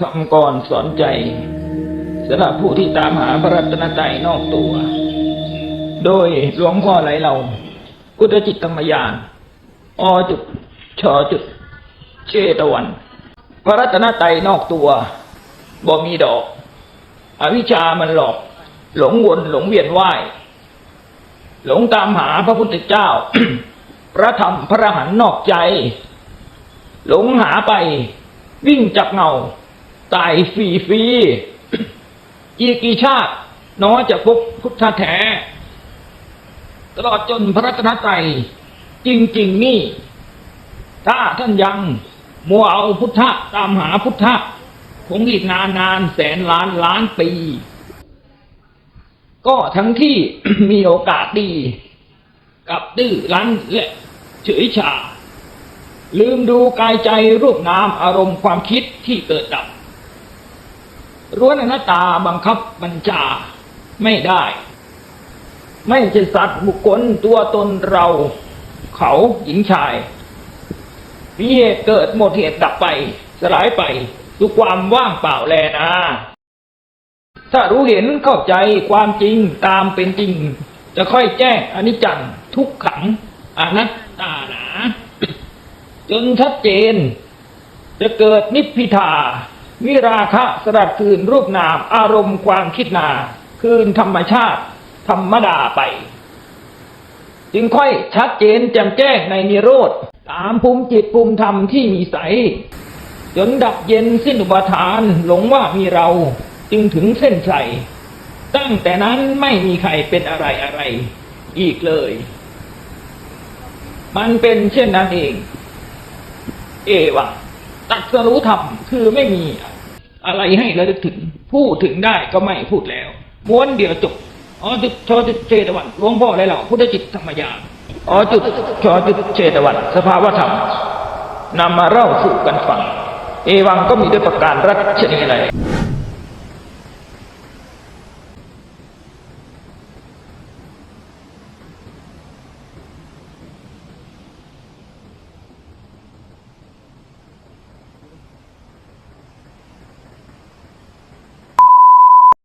ทำก่อนสอนใจสำหรับผู้ที่ตามหาพระรัตนตรัยนอกตัว โดยหลวงพ่อไหลเราพุทธจิตธรรมยานอจุดชอจุด เชตวัน พระรัตนตรัยนอกตัวบ่มีดอก อวิชามันหลอก หลงวนหลงเวียนว่ายหลงตามหาพระพุทธเจ้า พระธรรมพระหันนอกใจ หลงหาไปวิ่งจับเงา ตายฟรีฟรีอีกกี่ชาติน้อจะพบพุทธแท้ตลอดจนพระรัตนตรัยจริง ๆ นี่ ถ้าท่านยังมัวเอาพุทธะตามหาพุทธะคงอีกนานนานแสนล้านล้านปี ก็ทั้งที่มีโอกาสดี กับดื้อรั้นและเฉยชา ลืมดูกายใจรูปนามอารมณ์ความคิดที่เกิดดับ ร้วนอนัตตาบังคับบัญชาไม่ได้ ไม่ใช่สัตว์บุคคลตัวตนเรา เขาหญิงชายมีเหตุเกิดหมดเหตุดับไป สลายไปดูความว่างเปล่าแลนะ ถ้ารู้เห็นเข้าใจความจริงตามเป็นจริง จะค่อยแจ้งอนิจจังทุกขังอนัตตาหนาจนชัดเจน จะเกิดนิพพิทา วิราคะสลัดคืนรูปนามอารมณ์ความคิดนา คืนธรรมชาติ ธรรมดาไป จึงค่อยชัดเจนแจ่มแจ้งในนิโรธ ตามภูมิจิตภูมิธรรมที่มีใส จนดับเย็นสิ้นอุปทานหลงว่ามีเราจึงถึงเส้นชัยตั้งแต่นั้นไม่มีใครเป็นอะไรอะไรอีกเลย มันเป็นเช่นนั้นเอง เอวัง ตัดสรู้ธรรมคือไม่มีอะไรให้ระลึกถึง พูดถึงได้ก็ไม่พูดแล้วม้วนเดียวจบอ๋อจุดชอจุดเจตวันหลวงพ่ออะไรเหล่าพุทธจิตธรรมยาอ๋อจุดชอจุดเจตวันสภาวธรรมนำมาเล่าสู่กันฟัง เอวังก็มีด้วยประการรัชนีอะไร